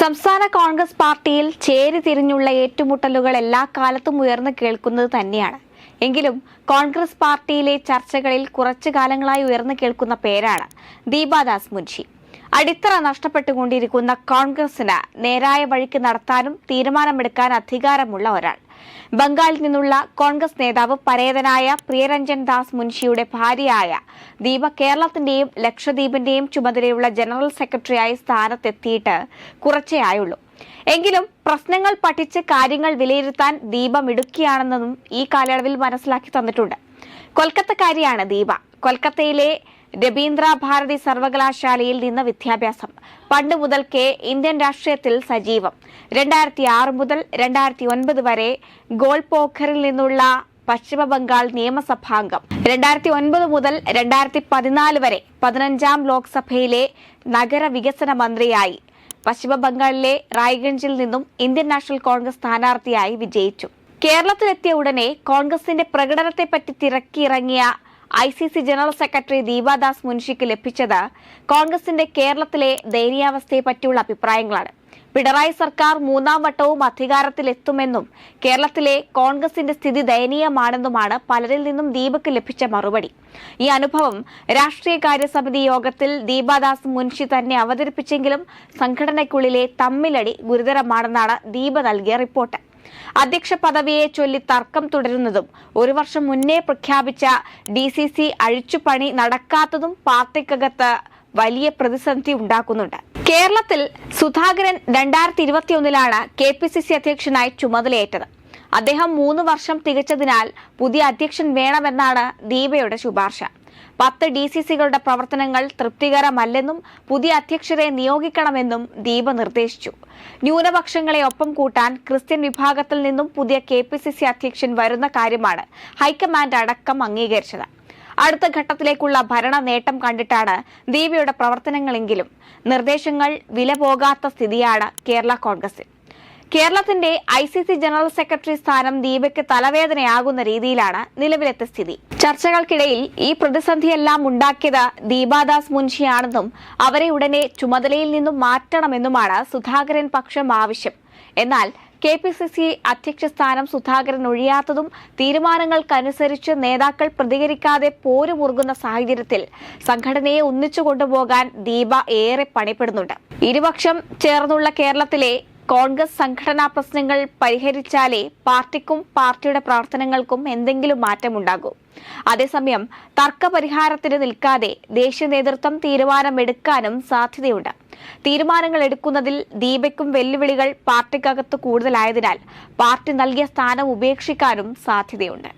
സംസ്ഥാന കോൺഗ്രസ് പാർട്ടിയിൽ ചേരി തിരിഞ്ഞുള്ള ഏറ്റുമുട്ടലുകൾ എല്ലാ കാലത്തും ഉയർന്നു കേൾക്കുന്നത് തന്നെയാണ്. എങ്കിലും കോൺഗ്രസ് പാർട്ടിയിലെ ചർച്ചകളിൽ കുറച്ചു കാലങ്ങളായി ഉയർന്നു കേൾക്കുന്ന പേരാണ് ദീപാദാസ് മുൻഷി. അടിത്തറ നഷ്ടപ്പെട്ടുകൊണ്ടിരിക്കുന്ന കോൺഗ്രസിന് നേരായ വഴിക്ക് നടത്താനും തീരുമാനമെടുക്കാൻ അധികാരമുള്ള ഒരാൾ. ബംഗാളിൽ നിന്നുള്ള കോൺഗ്രസ് നേതാവ് പരേതനായ പ്രിയരഞ്ജൻ ദാസ് മുൻഷിയുടെ ഭാര്യയായ ദീപ കേരളത്തിന്റെയും ലക്ഷദ്വീപിന്റെയും ചുമതലയുള്ള ജനറൽ സെക്രട്ടറിയായി സ്ഥാനത്തെത്തിയിട്ട് കുറച്ചേ ആയുള്ളൂ എങ്കിലും പ്രശ്നങ്ങൾ പഠിച്ച് കാര്യങ്ങൾ വിലയിരുത്താൻ ദീപ മിടുക്കിയാണെന്നതും ഈ കാലയളവിൽ മനസ്സിലാക്കി തന്നിട്ടുണ്ട്. കൊൽക്കത്തക്കാരിയാണ് ദീപ. കൊൽക്കത്തയിലെ രബീന്ദ്ര ഭാരതി സർവകലാശാലയിൽ നിന്ന് വിദ്യാഭ്യാസം. പണ്ട് മുതൽക്കേ ഇന്ത്യൻ രാഷ്ട്രീയത്തിൽ സജീവം. രണ്ടായിരത്തി ആറ് മുതൽ രണ്ടായിരത്തി ഒൻപത് വരെ ഗോൾ പോഖറിൽ നിന്നുള്ള പശ്ചിമ ബംഗാൾ നിയമസഭാംഗം. രണ്ടായിരത്തി ഒൻപത് മുതൽ രണ്ടായിരത്തി പതിനാല് വരെ പതിനഞ്ചാം ലോക്സഭയിലെ നഗര വികസന മന്ത്രിയായി. പശ്ചിമ ബംഗാളിലെ റായ്ഗഞ്ചിൽ നിന്നും ഇന്ത്യൻ നാഷണൽ കോൺഗ്രസ് സ്ഥാനാർത്ഥിയായി വിജയിച്ചു. കേരളത്തിലെത്തിയ ഉടനെ കോൺഗ്രസിന്റെ പ്രകടനത്തെപ്പറ്റി തിരക്കിയിറങ്ങിയ I C C general secretary Deepa Das മുൻഷിക്ക് ലഭിച്ചത് കോൺഗ്രസിന്റെ കേരളത്തിലെ ദയനീയാവസ്ഥയെ പറ്റിയുള്ള അഭിപ്രായങ്ങളാണ്. പിണറായി സർക്കാർ മൂന്നാം വട്ടവും അധികാരത്തിലെത്തുമെന്നും കേരളത്തിലെ കോൺഗ്രസിന്റെ സ്ഥിതി ദയനീയമാണെന്നുമാണ് പലരിൽ നിന്നും ദീപക്ക് ലഭിച്ച മറുപടി. ഈ അനുഭവം രാഷ്ട്രീയകാര്യ സമിതി യോഗത്തിൽ ദീപാദാസ് മുൻഷി തന്നെ അവതരിപ്പിച്ചെങ്കിലും സംഘടനയ്ക്കുള്ളിലെ തമ്മിലടി ഗുരുതരമാണെന്നാണ് ദീപ നൽകിയ റിപ്പോർട്ട്. അധ്യക്ഷ പദവിയെ ചൊല്ലി തർക്കം തുടരുന്നതും ഒരു വർഷം മുന്നേ പ്രഖ്യാപിച്ച ഡി സി സി അഴിച്ചുപണി നടക്കാത്തതും പാർട്ടിക്കകത്ത് വലിയ പ്രതിസന്ധി ഉണ്ടാക്കുന്നുണ്ട്. കേരളത്തിൽ സുധാകരൻ രണ്ടായിരത്തി ഇരുപത്തിയൊന്നിലാണ് കെ പി സി സി അധ്യക്ഷനായി ചുമതലയേറ്റത്. അദ്ദേഹം മൂന്ന് വർഷം തികച്ചതിനാൽ പുതിയ അധ്യക്ഷൻ വേണമെന്നാണ് ദീപയുടെ ശുപാർശ. പത്ത് ഡി സി സികളുടെ പ്രവർത്തനങ്ങൾ തൃപ്തികരമല്ലെന്നും പുതിയ അധ്യക്ഷരെ നിയോഗിക്കണമെന്നും ദീപ നിർദ്ദേശിച്ചു. ന്യൂനപക്ഷങ്ങളെ ഒപ്പം കൂട്ടാൻ ക്രിസ്ത്യൻ വിഭാഗത്തിൽ നിന്നും പുതിയ കെ അധ്യക്ഷൻ വരുന്ന കാര്യമാണ് ഹൈക്കമാൻഡ് അടക്കം അംഗീകരിച്ചത്. അടുത്ത ഘട്ടത്തിലേക്കുള്ള ഭരണ നേട്ടം കണ്ടിട്ടാണ് ദീപയുടെ പ്രവർത്തനങ്ങളെങ്കിലും. നിർദ്ദേശങ്ങൾ വില പോകാത്ത സ്ഥിതിയാണ് കേരള കോൺഗ്രസിൽ. കേരളത്തിന്റെ I C C general secretary സ്ഥാനം ദീപയ്ക്ക് തലവേദനയാകുന്ന രീതിയിലാണ് നിലവിലത്തെ സ്ഥിതി. ചർച്ചകൾക്കിടയിൽ ഈ പ്രതിസന്ധിയെല്ലാം ഉണ്ടാക്കിയത് ദീപാദാസ് മുൻഷിയാണെന്നും അവരെ ഉടനെ ചുമതലയിൽ നിന്നും മാറ്റണമെന്നുമാണ് സുധാകരൻ പക്ഷം ആവശ്യം. എന്നാൽ കെ പി സി സി അധ്യക്ഷ സ്ഥാനം സുധാകരൻ ഒഴിയാത്തതും തീരുമാനങ്ങൾക്കനുസരിച്ച് നേതാക്കൾ പ്രതികരിക്കാതെ പോരുമുറുകുന്ന സാഹചര്യത്തിൽ സംഘടനയെ ഒന്നിച്ചു കൊണ്ടുപോകാൻ ദീപ ഏറെ പണിപ്പെടുന്നുണ്ട്. ഇരുപക്ഷം ചേർന്നുള്ള കേരളത്തിലെ കോൺഗ്രസ് സംഘടനാ പ്രശ്നങ്ങൾ പരിഹരിച്ചാലേ പാർട്ടിക്കും പാർട്ടിയുടെ പ്രവർത്തനങ്ങൾക്കും എന്തെങ്കിലും മാറ്റമുണ്ടാകൂ. അതേസമയം തർക്കപരിഹാരത്തിന് നിൽക്കാതെ ദേശീയ നേതൃത്വം തീരുമാനമെടുക്കാനും സാധ്യതയുണ്ട്. തീരുമാനങ്ങൾ എടുക്കുന്നതിൽ ദീപയ്ക്കും വെല്ലുവിളികൾ പാർട്ടിക്കകത്ത് കൂടുതലായതിനാൽ പാർട്ടി നൽകിയ സ്ഥാനം ഉപേക്ഷിക്കാനും സാധ്യതയുണ്ട്.